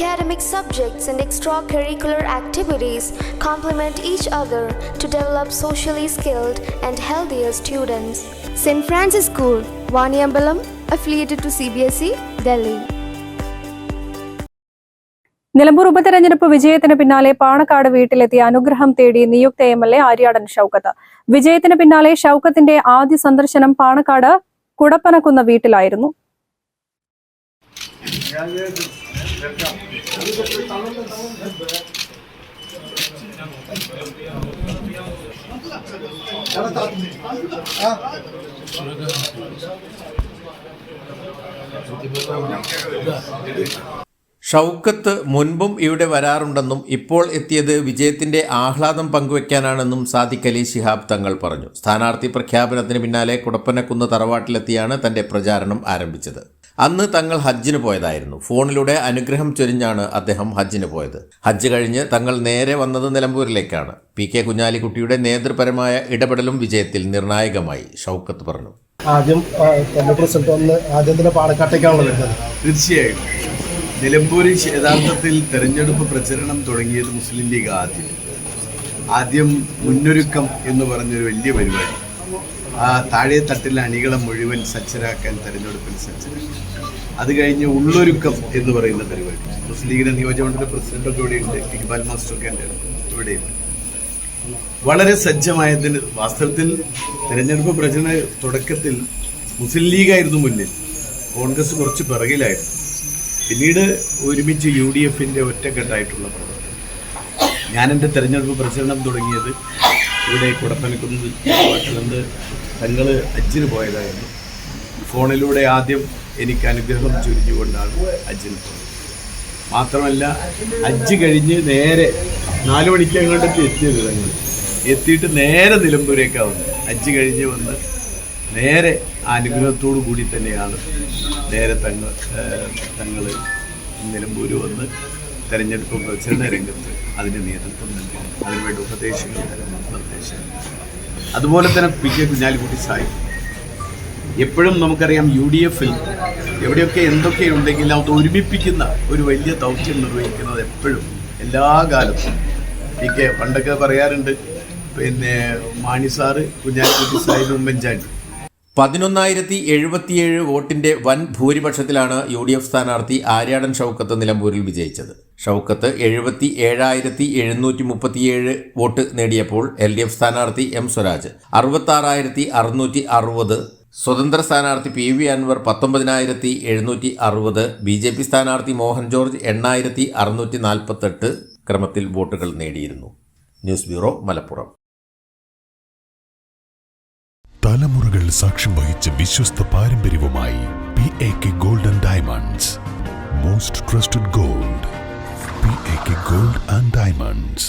Academic subjects and extracurricular activities complement each other to develop socially skilled and healthier students. St. Francis School, Vaniambalam, affiliated to CBSE, Delhi. Nilambur ഉപതെരഞ്ഞെടുപ്പ് വിജയത്തിന് പിന്നാലെ പാണക്കാട് വീട്ടിലെത്തിയ അനുഗ്രഹം തേടി നിയുക്ത M L A Aryadan Shoukath വിജയത്തിന് പിന്നാലെ ഷൌക്കത്തിന്റെ ആദ്യ സന്ദർശനം പാണക്കാട് കുടപ്പനക്കുന്ന വീട്ടിലായിരുന്നു ഷൗക്കത്ത് മുൻപും ഇവിടെ വരാറുണ്ടെന്നും ഇപ്പോൾ എത്തിയത് വിജയത്തിന്റെ ആഹ്ലാദം പങ്കുവെക്കാനാണെന്നും സാദിഖ് അലി ശിഹാബ് തങ്ങൾ പറഞ്ഞു. സ്ഥാനാർത്ഥി പ്രഖ്യാപനത്തിന് പിന്നാലെ കുടപ്പനക്കുന്ന് തറവാട്ടിലെത്തിയാണ് തന്റെ പ്രചാരണം ആരംഭിച്ചത്. അന്ന് തങ്ങൾ ഹജ്ജിന് പോയതായിരുന്നു. ഫോണിലൂടെ അനുഗ്രഹം ചൊരിഞ്ഞാണ് അദ്ദേഹം ഹജ്ജിന് പോയത്. ഹജ്ജ് കഴിഞ്ഞ് തങ്ങൾ നേരെ വന്നത് നിലമ്പൂരിലേക്കാണ്. പി കെ കുഞ്ഞാലിക്കുട്ടിയുടെ നേതൃപരമായ ഇടപെടലും വിജയത്തിൽ നിർണായകമായി ഷൗക്കത്ത് പറഞ്ഞു. ആദ്യം റിസൾട്ട് വന്ന് ആദ്യം തന്നെ പാലക്കാട്ടേക്കാണല്ലോ വരുന്നത്. തീർച്ചയായും. നിലമ്പൂരിൽ യഥാർത്ഥത്തിൽ തെരഞ്ഞെടുപ്പ് പ്രചരണം തുടങ്ങിയത് മുസ്ലിം ലീഗ് ആദ്യം. ആദ്യം മുന്നൊരുക്കം എന്ന് പറഞ്ഞൊരു വലിയ പരിപാടി. ആ താഴെ തട്ടിലെ അണികളെ മുഴുവൻ സജ്ജരാക്കാൻ തെരഞ്ഞെടുപ്പിൽ സജ്ജരാക്കി. അത് കഴിഞ്ഞ് ഉള്ളൊരുക്കം എന്ന് പറയുന്ന പരിപാടി. മുസ്ലിം ലീഗിന്റെ നിയോജകമണ്ഡല പ്രസിഡന്റൊക്കെ ഇവിടെയുണ്ട് ഇക്ബാൽ മാസ്റ്ററൊക്കെ എന്റെ ഇവിടെയുണ്ട്. വളരെ സജ്ജമായതിന് വാസ്തവത്തിൽ തെരഞ്ഞെടുപ്പ് പ്രചരണ തുടക്കത്തിൽ മുസ്ലിം ലീഗായിരുന്നു മുന്നിൽ. കോൺഗ്രസ് കുറച്ച് പിറകിലായിരുന്നു. പിന്നീട് ഒരുമിച്ച് യു ഡി എഫിന്റെ ഒറ്റക്കെട്ടായിട്ടുള്ള പ്രവർത്തനം. ഞാൻ എന്റെ തെരഞ്ഞെടുപ്പ് പ്രചരണം തുടങ്ങിയത് ഇവിടെ കുടപ്പനക്കുന്ന് പട്ടണത്ത് തങ്ങൾ അജ്ജിന് പോയതായിരുന്നു. ഫോണിലൂടെ ആദ്യം എനിക്ക് അനുഗ്രഹം ചുരിഞ്ഞുകൊണ്ടാണ് അജ്ജിന് പോയത്. മാത്രമല്ല അജ്ജ് കഴിഞ്ഞ് നേരെ നാല് മണിക്ക് അങ്ങോട്ടേക്ക് എത്തിയത് തങ്ങൾ എത്തിയിട്ട് നേരെ നിലമ്പൂരേക്കാണ് വന്നത്. അജ്ജ് കഴിഞ്ഞ് വന്ന് നേരെ അനുഗ്രഹത്തോടു കൂടി തന്നെയാണ് നേരെ തങ്ങൾ തങ്ങൾ നിലമ്പൂർ വന്ന് തെരഞ്ഞെടുപ്പ് പ്രചരണ രംഗത്ത് അതിന് നേതൃത്വം നൽകി അതിനുവേണ്ട ഉപദേശങ്ങൾ നിർദ്ദേശം നിർദ്ദേശങ്ങൾ അതുപോലെ തന്നെ പി കെ കുഞ്ഞാലിക്കുട്ടി സാഹിബ് എപ്പോഴും നമുക്കറിയാം യു ഡി എഫിൽ എവിടെയൊക്കെ എന്തൊക്കെ ഉണ്ടെങ്കിലും അത് ഒരുമിപ്പിക്കുന്ന ഒരു വലിയ ദൗത്യം നിർവഹിക്കുന്നത് എപ്പോഴും എല്ലാ കാലത്തും. പി കെ പണ്ടൊക്കെ പറയാറുണ്ട് പിന്നെ മാണി സാറ് കുഞ്ഞാലിക്കുട്ടി സാഹിബ് ഉമ്മൻചാണ്ടി. പതിനൊന്നായിരത്തി എഴുപത്തിയേഴ് വോട്ടിന്റെ വൻ ഭൂരിപക്ഷത്തിലാണ് യു ഡി എഫ് സ്ഥാനാർത്ഥി ആര്യാടൻ ഷൗക്കത്ത് നിലമ്പൂരിൽ വിജയിച്ചത്. ഷൗക്കത്ത് എഴുപത്തി ഏഴായിരത്തി എഴുന്നൂറ്റി മുപ്പത്തിയേഴ് വോട്ട് നേടിയപ്പോൾ എൽ ഡി എഫ് സ്ഥാനാർത്ഥി എം സ്വരാജ്. അറുപത്താറായിരത്തി അറുന്നൂറ്റി അറുപത് സ്വതന്ത്ര സ്ഥാനാർത്ഥി പി വി അൻവർ പത്തൊമ്പതിനായിരത്തി എഴുന്നൂറ്റി അറുപത് ബി ജെ പി സ്ഥാനാർത്ഥി മോഹൻ ജോർജ് എണ്ണായിരത്തി അറുന്നൂറ്റി നാൽപ്പത്തെട്ട് ക്രമത്തിൽ വോട്ടുകൾ നേടിയിരുന്നു. News bureau Malappuram. തലമുറകൾ സാക്ഷ്യം വഹിച്ച വിശ്വസ്ത പാരമ്പര്യവുമായി P A K golden diamonds. Most trusted gold. P A K gold and diamonds